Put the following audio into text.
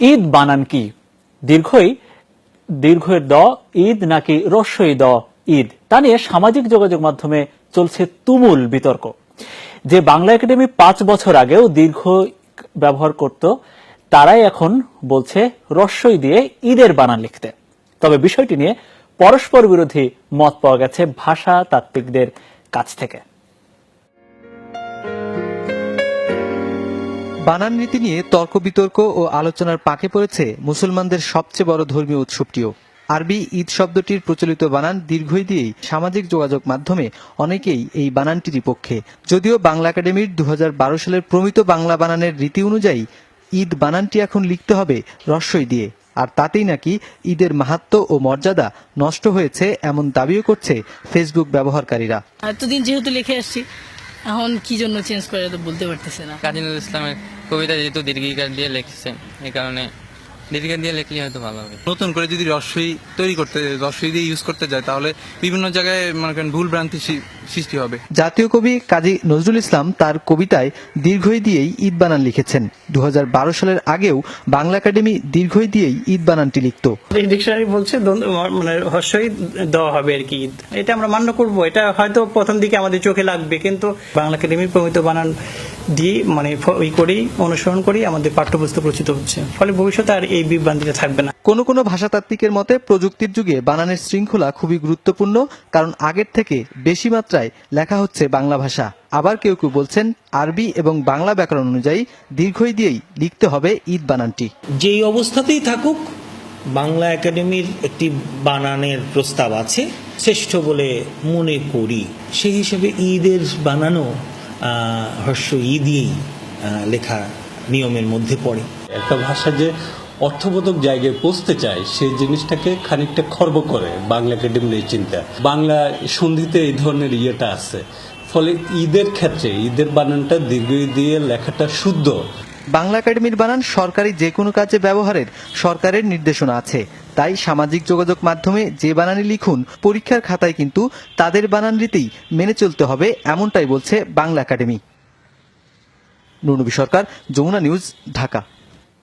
ঈদ বানান কি? দীর্ঘই দীর্ঘের দ, ঈদ নাকি রস্যই দ, ঈদ? তা নিয়ে সামাজিক যোগাযোগ মাধ্যমে চলছে তুমুল বিতর্ক। যে বাংলা একাডেমি পাঁচ বছর আগেও দীর্ঘ ব্যবহার করত, তারাই এখন বলছে রস্যই দিয়ে ঈদের বানান লিখতে। তবে বিষয়টি নিয়ে পরস্পর বিরোধী মত পাওয়া গেছে ভাষা তাত্ত্বিকদের কাছ থেকে। বানান নীতি নিয়ে তর্ক বিতর্ক ও আলোচনার পাকে পড়েছে মুসলমানদের সবচেয়ে বড় ধর্মীয় উৎসবটিও। আরবি ঈদ শব্দটির প্রচলিত বানান দীর্ঘই দিয়েই সামাজিক যোগাযোগ মাধ্যমে অনেকেই এই বানানটিরই পক্ষে। যদিও বাংলা একাডেমির দু হাজার বারো সালের প্রমিত বাংলা বানানের রীতি অনুযায়ী ঈদ বানানটি এখন লিখতে হবে রস্যই দিয়ে। আর তাতেই নাকি ঈদের মাহাত্ম ও মর্যাদা নষ্ট হয়েছে এমন দাবিও করছে ফেসবুক ব্যবহারকারীরা। এতদিন যেহেতু লিখে আসছি এখন কি জন্য চেঞ্জ করে বলতে পারতেছে না। কাজী নজরুল ইসলামের কবিতা যেহেতু দীর্ঘিকার দিয়ে লিখছেন এই কারণে দীর্ঘিকার দিয়ে লিখলে হয়তো ভালো হবে। নতুন করে যদি রসই তৈরি করতে রসই দিয়ে ইউজ করতে যায় তাহলে বিভিন্ন জায়গায় মনে করেন ভুল ভ্রান্তি সৃষ্টি হবে। জাতীয় কবি কাজী নজরুল ইসলাম তার কবিতায় দীর্ঘই দিয়েই ঈদ বানান লিখেছেন। দু হাজার বারো সালের আগেও বাংলা একাডেমি দীর্ঘই দিয়েই ঈদ বানানটি লিখত। ডিকশনারি বলছে মানে হর্ষই দেওয়া হবে আর কি ঈদ। এটা আমরা মান্য করব। এটা হয়তো প্রথম দিকে আমাদের চোখে লাগবে কিন্তু বাংলা একাডেমির প্রমিত বানান দিয়ে মানে ই করেই অনুসরণ করেই আমাদের পাঠ্যপুস্তক রচিত হচ্ছে। ফলে ভবিষ্যতে আর এই বিভ্রান্তিটা থাকবে না। কোনো কোনো ভাষাতাত্ত্বিকের মতে প্রযুক্তির যুগে বানানের শৃঙ্খলা খুবই গুরুত্বপূর্ণ কারণ আগের থেকে বেশি মাত্রায় লেখা হচ্ছে বাংলা ভাষা। আবার কেউ কেউ বলছেন আরবি এবং বাংলা ব্যাকরণ অনুযায়ী দীর্ঘই দিয়েই লিখতে হবে ঈদ বানানটি। যেই অবস্থাতেই থাকুক বাংলা একাডেমির একটি বানানের প্রস্তাব আছে শ্রেষ্ঠ বলে মনে করি। সেই হিসেবে ঈদের বানানো আহ, হর্ষ ই দিয়েই আহ, লেখা নিয়মের মধ্যে পড়ে। একটা ভাষা যে অর্থবোধক জায়গায় পৌঁছতে চায় সেই জিনিসটাকে খানিকটা খর্ব করে বাংলা একাডেমির এই চিন্তা। বাংলা সন্ধিতে এই ধরনের ইয়েটা আছে। ফলে ঈদের ক্ষেত্রে, ঈদের বানানটা দীর্ঘ দিয়ে লেখাটা শুদ্ধ। বাংলা একাডেমির বানান সরকারি যে কোনো কাজে ব্যবহারের সরকারের নির্দেশনা আছে। তাই সামাজিক যোগাযোগ মাধ্যমে যে বানানই লিখুন, পরীক্ষার খাতায় কিন্তু তাদের বানান রীতিই মেনে চলতে হবে, এমনটাই বলছে বাংলা একাডেমি। নুরনবী সরকার, যমুনা নিউজ, ঢাকা।